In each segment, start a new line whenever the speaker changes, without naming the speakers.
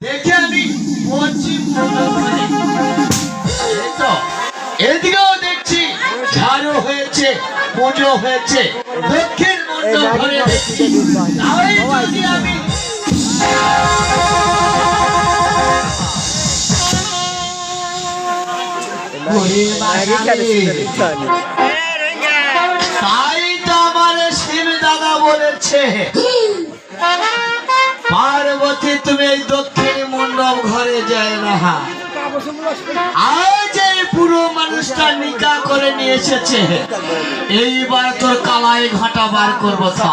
দেখে আমি পশ্চিম এদিকেও দেখছি ঝাড়ু হয়েছে পুজো হয়েছে দক্ষিণ মন্ডপ ঘরে দেখছি। আমি তাই তো আমার শিব দাদা বলেছে পার্বতী তুমি এই দক্ষিণ মণ্ডপ ঘরে যায় না। আজ এই পুরো মানুষটা নিকা করে নিয়ে এসেছে। এইবার তোর কালাই ঘাটা বার করব তা।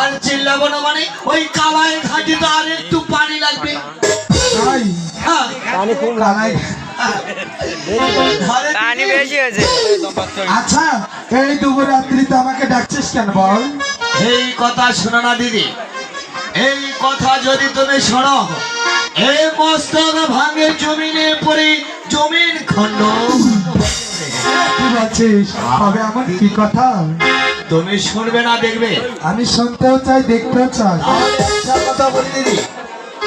আর
চিল্লাবো না মানে ওই কালাই ঘাটি তো আর একটু পানি লাগবে।
তাই
হ্যাঁ,
কালাই?
পানি বেশি হয়েছে।
আচ্ছা এই দুপুর রাত্রিতে আমাকে ডাকছিস কেন বল?
এই কথা শোনো না দিদি। এই কথা যদি তুমি শোনো এই মস্তক ভাঙে জমিনে পড়ে জমিন খণ্ড।
কি বলছিস? তবে এমন কি কথা?
তুমি শুনবে না দেখবে।
আমি শুনতেও চাই দেখতেও চাই।
কথা বলি দিদি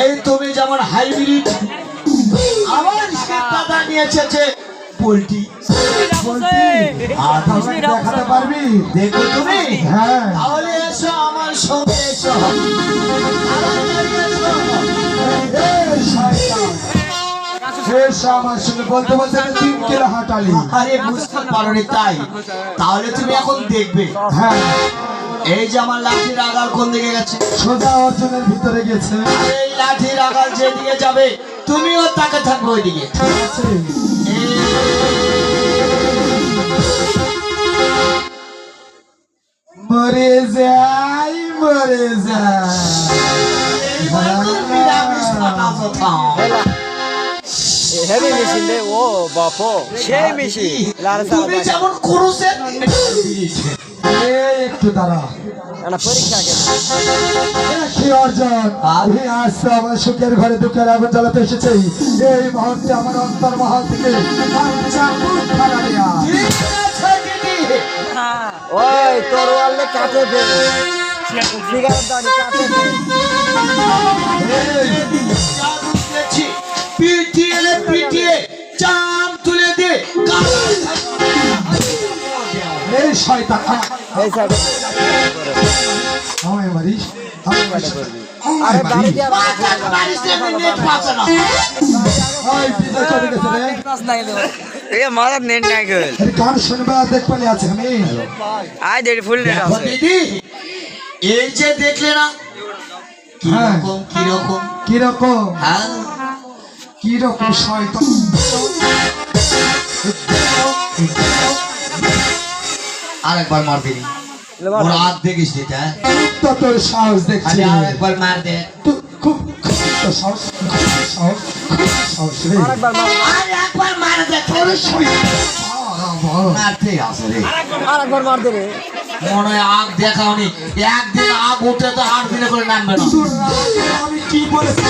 এই তুমি যেমন হাইব্রিড আমার সে দাদা নিয়ে এসেছে পোল্ট্রি।
দেখাতে পারবি?
দেখো তুমি?
হ্যাঁ।
তাহলে এসো আমার সঙ্গে এসো।
শেষ আমার সঙ্গে বলতে বলতে তিন কিলো হাঁটালি।
আরে বুঝতে পারোনি তাই। তাহলে তুমি এখন দেখবে।
হ্যাঁ।
এই যে আমার লাঠির আগাল কোন দিকে গেছে?
সোজা অর্জনের ভিতরে গেছে।
এই লাঠির আগাল যেদিকে যাবে তুমিও তাকে থাকবে ওইদিকে।
ঠিক আছে। মরে যাই মরে যাই।
হেভি মেশিন রে ও বাপো সেই মেশিন লাল
তুমি যেমন
একটু দাঁড়া।
না পরীক্ষা কি
অর্জন? আমি আজ আমার সুখের ঘরে দুঃখের আগুন জ্বালাতে এসেছি। এই মুহূর্তে আমার অন্তর মহল থেকে বাচ্চা মুখ খানা
ওই তোর ওয়ালে কাটে ফেল সিগারেট দানি কাটে ফেল
এই,
পিটিয়ে নে, পিটিয়ে। চাম তুলে দে
এই শয়তান।
এই সাইডে
আমায় মারিস আমায় মারিস।
আরে বাড়ি দিয়া
মারিস। নেট পাঁচা না।
ওই বিজয় চলে গেছে রে।
এ মারা নেট নাই গেল
আরে গান শুনবে আর দেখবে আছে আমি।
আই দেড় ফুল নেট আছে।
দিদি এই যে দেখলে না
হ্যাঁ।
কীরকম কীরকম?
কীরকম?
হ্যাঁ?
কীরকম শয়তান?
আরেকবার মার দিবি ওর হাত দেখিস দিতে হ্যাঁ?
তো তোর সাহস দেখছি।
আরেকবার মার দে।
তুই খুব খুব তোর সাহস খুব সাহস খুব সাহস রে।
আরেকবার মার।
আরেকবার মার দে তোর মারতে আসে রে।
আরেকবার মার দে রে।
মনে হয় আগ দেখাওনি। একদিন আগ উঠে তো আট দিনে করে নামবে না।
আমি কি বলেছি?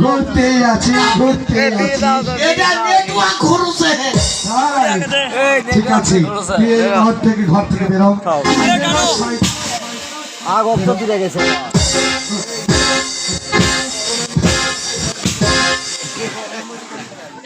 ঘুরতে আছি ঘুরতে আছি
এটা নেটওয়ার্ক ঘুরছে
ঠিক আছে ঘর থেকে ঘর থেকে বেরো
আগ দিলে গেছে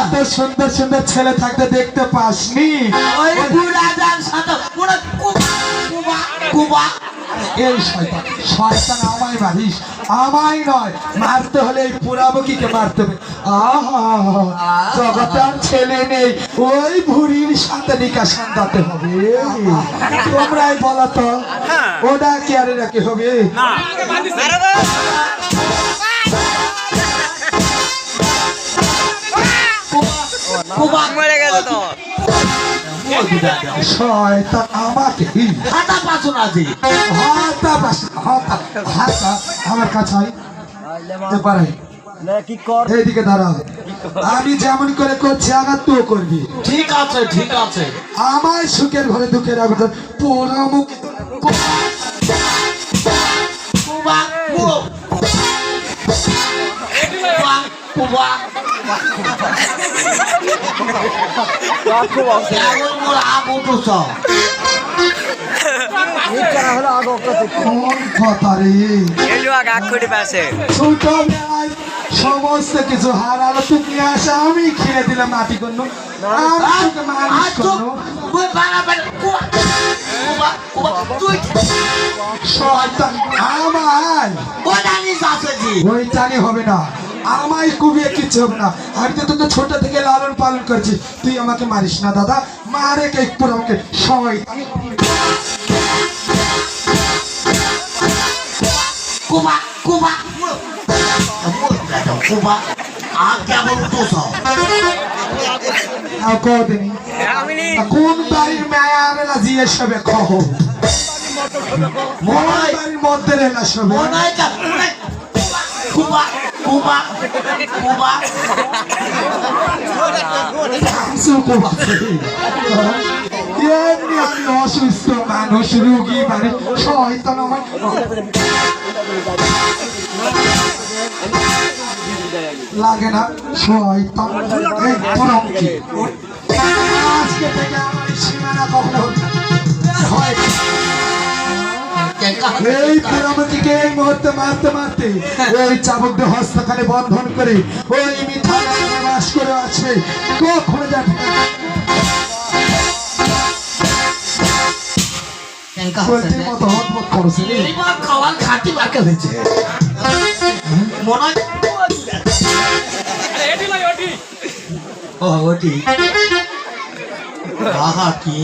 এত সুন্দর সুন্দর ছেলে থাকতে দেখতে পাসনি।
ওই বুড়াদার সাথে পুরো কুবা কুবা কুবা।
এই শয়তান শয়তান আমায় মারিস আমায় নয় মারতে হলে এই পুরাবকিকে মারতে হবে। ছেলে নেই ওই ভুরির সাথে নিকা সান্দাতে হবে। তোমরাই বলো তো ওটা কি আরে রাখি হবে?
মরে গেছে তো।
শয়তান আমাকে
হাতা পাছো না
হাতা বাস হাতা হাতা। আমার কাছে আয়। এবারে এইদিকে দাঁড়া আমি যেমন করে করছি আঘাত তুই করবি।
ঠিক আছে ঠিক আছে।
আমার সুখের ঘরে দুঃখের আঘাত পোড়া মুখ।
খুব হলো
ছোটবেলায় সমস্ত কিছু হারালো তুমি আসা আমি খেয়ে দিলাম মাটি করল আমি তোকে মানুষ
আজ তো
করল
ওই
জানি হবে না আমায় কুবিয়ে কিচ্ছু হবে না। আমি তো তোকে ছোট থেকে লালন পালন করছি। তুই আমাকে মারিস না দাদা। মারে কে পুরো আমাকে? শয়তান।
কুবা কুবা। কুবা আর কেমন তো সব?
আর কদিনই
আমি
কোন বাড়ির মায়া আরেলা জিয়ে সবে খহ কোন
মনে
বাড়ির মধ্যে সবে?
কুবা
সুকুম আছে এমনি আমি অসুস্থ মানুষ রুগী মানে শয়তান আমার লাগে না শয়তান আজকে থেকে আমার সীমানা কখনো হয় এই পুরামতিকে এই মুহূর্তে মারতে মারতে ওই চাবকদের হস্তখানে বন্ধন করে ওই মিঠা বাস করে আছে। কখনো যাবে?
খাওয়ার খাটি বাকে হয়েছে। মনে হয় ওটি। আহা কি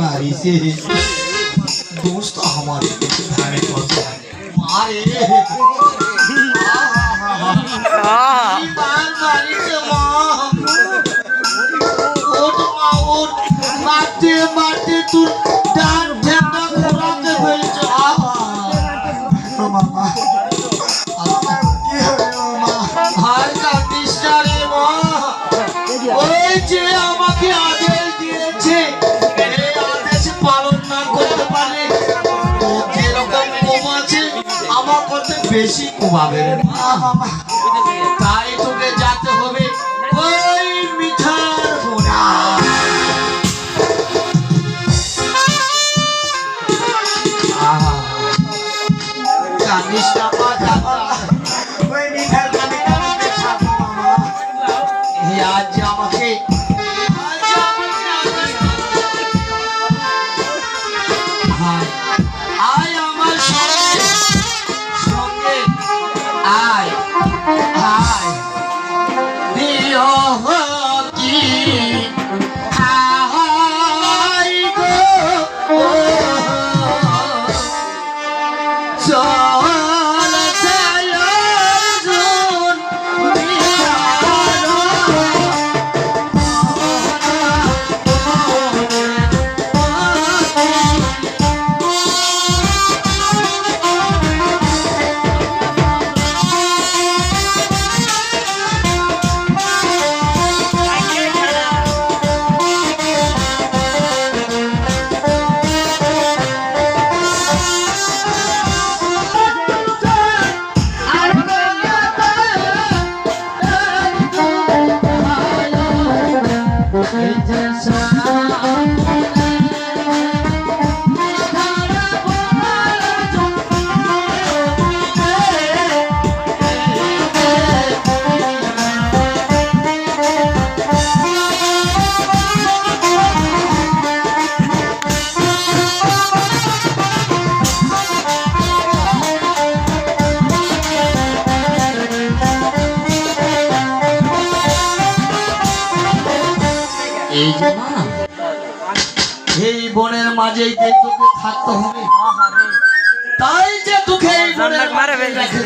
মারিছে। দোস্ত আমার ধারে কথা। মারে মারতে মারতে তোর বেশি কোপাবে রে।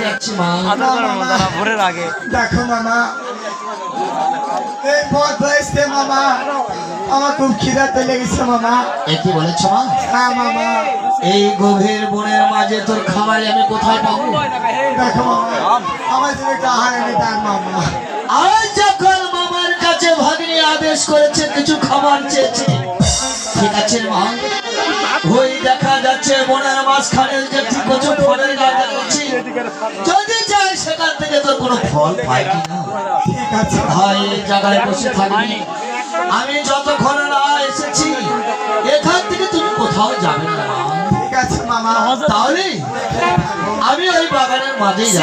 রেখে যাচ্ছি মা।
ভোরের আগে।
দেখো মামা। এই পথ হয়েছে মামা। আমার খুব খিদাতে লেগেছে মামা।
এ কি বলেছ মা?
হ্যাঁ মামা।
এই গভীর বনের মাঝে তোর খাবার আমি কোথায় পাবো?
দেখো মামা। আমার জন্য একটা আহার এনে দেন মামা।
আজ যখন ভাগ্নি আদেশ করেছে কিছু খাবার চেয়েছে। ঠিক আছে মা। ওই দেখা যাচ্ছে বনের মাঝখানে যে কচু ফলের গাছ আছে। যদি চাই সেখান থেকে তোর কোনো ফল পাই কিনা
ঠিক আছে
ভাই এই জায়গায় বসে থাকবি। আমি যতক্ষণ না এসেছি এখান থেকে তুমি কোথাও যাবে না
ঠিক আছে মামা
তাহলে আমি ওই বাগানের মাঝেই যাচ্ছি।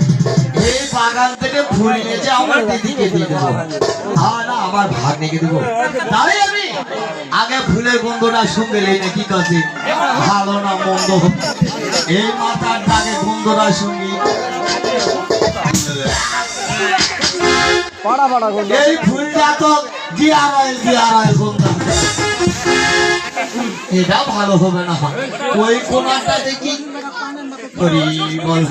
এই বাগান থেকে ফুল নিয়ে যে আমার দিদিকে দিয়ে দেবো। না আমার ভাগ্নিকে দেবো। তাই আমি। আগে ফুলের গন্ধটা শুনতে নেই না কি কাছে ভালো না মন্দ এই মাথার দাগে গন্ধটা শুনি।
পাড়া পাড়া
এই ফুলটা তো অয়েল দিয়ার গন্ধ। এটা ভালো হবে না। ওই কোনাটা দেখি হরি বল?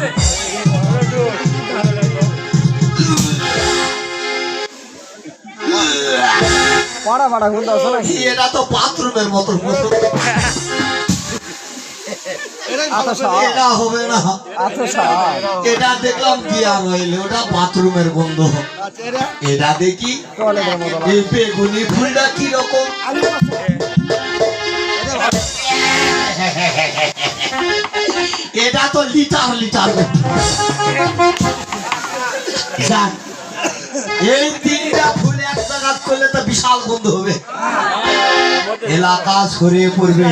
পাড়া পাড়া গন্ধ আছে নাকি
এটা তো বাথরুমের মতো এটা হবে? না।
আচ্ছা
এটা দেখলাম গিয়ার অয়েল ওটা বাথরুমের গন্ধ এটা? দেখি
টয়লেটের
বেগুনি ফুলটা কি রকম? এটা তো লিটার লিটার। যাক এই তিনটা করলে বিশাল গন্ধ হবে। এলাকা ছড়িয়ে পড়বে।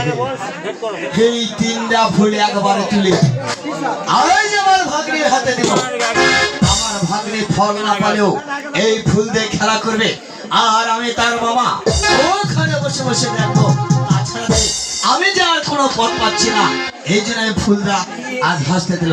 এই তিনটা একবারে তুলে খেলা করবে। আর আমি তার মামা ওখানে বসে বসে দেখব। আমি যে আর কোনো পথ পাচ্ছি না, এই জন্য আমি ফুলটা আজ হাসতে দিল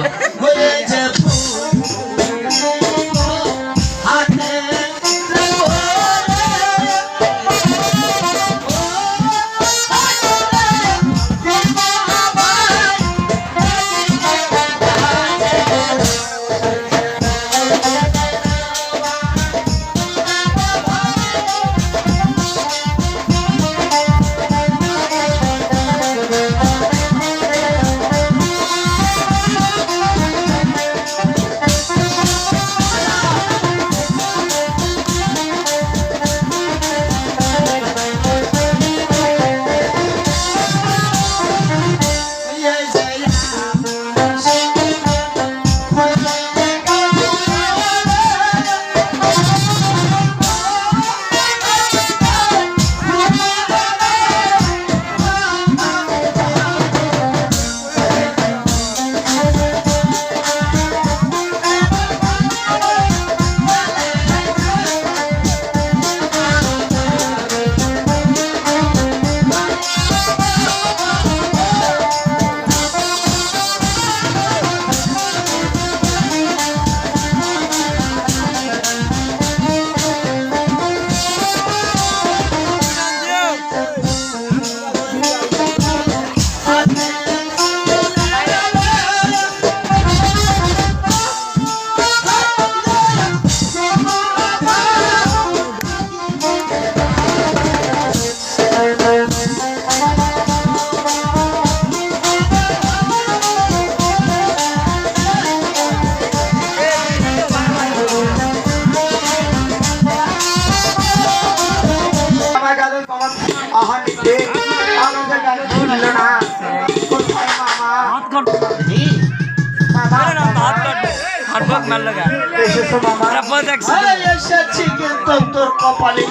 এই কিন্তু তোর কপালে।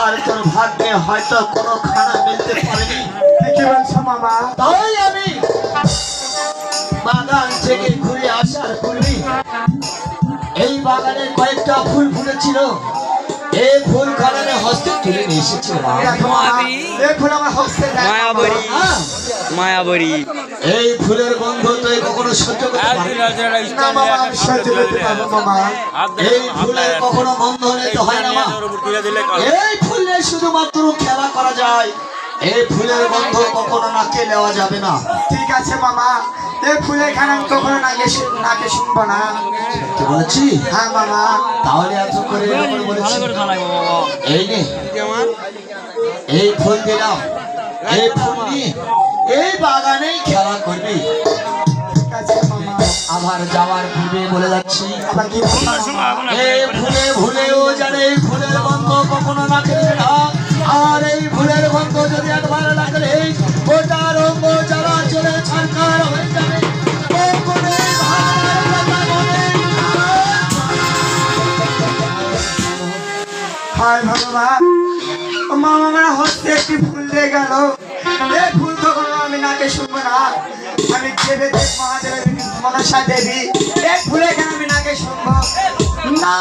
আর তোর ভাগ্যে হয়তো কোনো খানা মিলতে পারেনি।
কি বলছো মামা।
তাই আমি বাগান থেকে ঘুরে আসার পূর্বে এই বাগানে কয়েকটা ফুল ফুটেছিল। এই ফুল কারণে হস্তে তুলে নিয়ে এসেছিল
মায়াবরী
হ্যাঁ,
মায়াবরী।
এই ফুলের গন্ধ তুই কখনো সহ্য করতে পারবি না।
না আমি সহ্য করতে পারব মামা
এই ফুলের কখনো গন্ধ নিতে হয় না মা। এই ফুলে শুধুমাত্র খেলা করা যায়। এই ফুলের গন্ধ কখনো নাকে নেওয়া যাবে না।
ঠিক আছে মামা এই ফুলের খান আমি কখনো নাকে নাকে শুনব না।
বলেছি?
হ্যাঁ মামা।
তাহলে এত করে বলেছি? এই নে। এই ফুল দিলাম। এই ফুল নিয়ে এই বাগানেই খেলা করবি।
ঠিক আছে মামা।
আবার যাওয়ার পূর্বে বলে যাচ্ছি? এই ফুলে ভুলেও জানে এই ফুলের গন্ধ কখনো না খেলে না। আর এই ফুলের গন্ধ যদি একবার খেলে গোটা রঙ্গ জ্বালা চলে ছাড়কার হয়ে যাবে।
হায় ভগবান মামা আমার হস্তে একটি ফুল দিয়ে গেল। এই ফুল কখনো আমি নাকে শুনব না। আমি দেবে, দেব মহাদেব মনসা দেবী। এই ফুলে কেন আমি নাকে শুনব? না।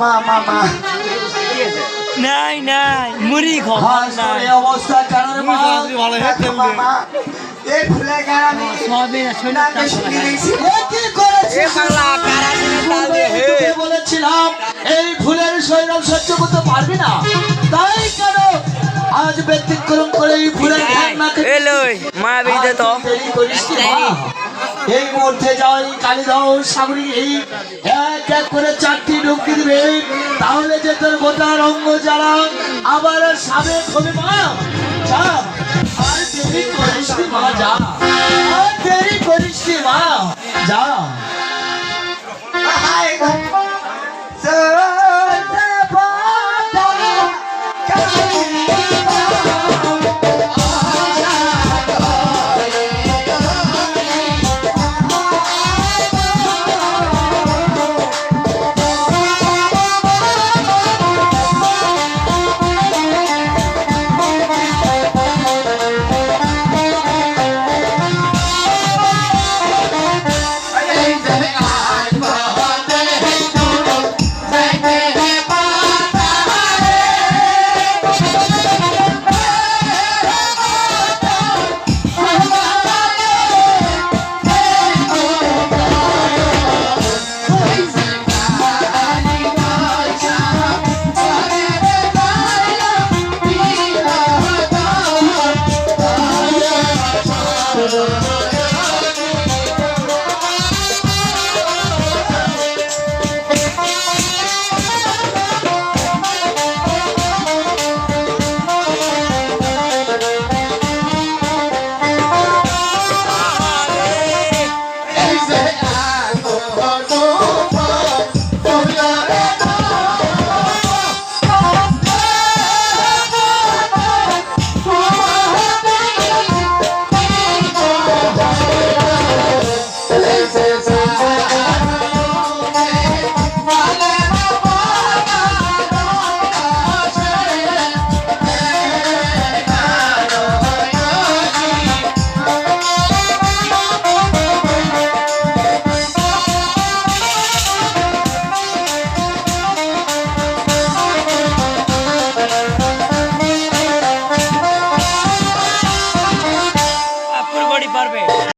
মামা মামা
নাই নাই মুড়ি
হাস
নাই।
এই অবস্থা মা
মামা এই ফুলে
না শোনা
তোকে বলেছিলাম এই ফুলের সৈরব সহ্য করতে পারবি না। তাই কেন? আজ ব্যতিক্রম করে এই ফুলের না
মায়াবী দে তো।
এই মুহূর্তে যাই কালী দাও সাগরী, এই এক এক করে চারটি ঢুকি দিবে। তাহলে যে তোর গোটা রঙ্গ জ্বালা আবার সাবেক হবে মা যা, আর দেরি করিস মা, যা। আর দেরি করিস মা, যা।
Yeah.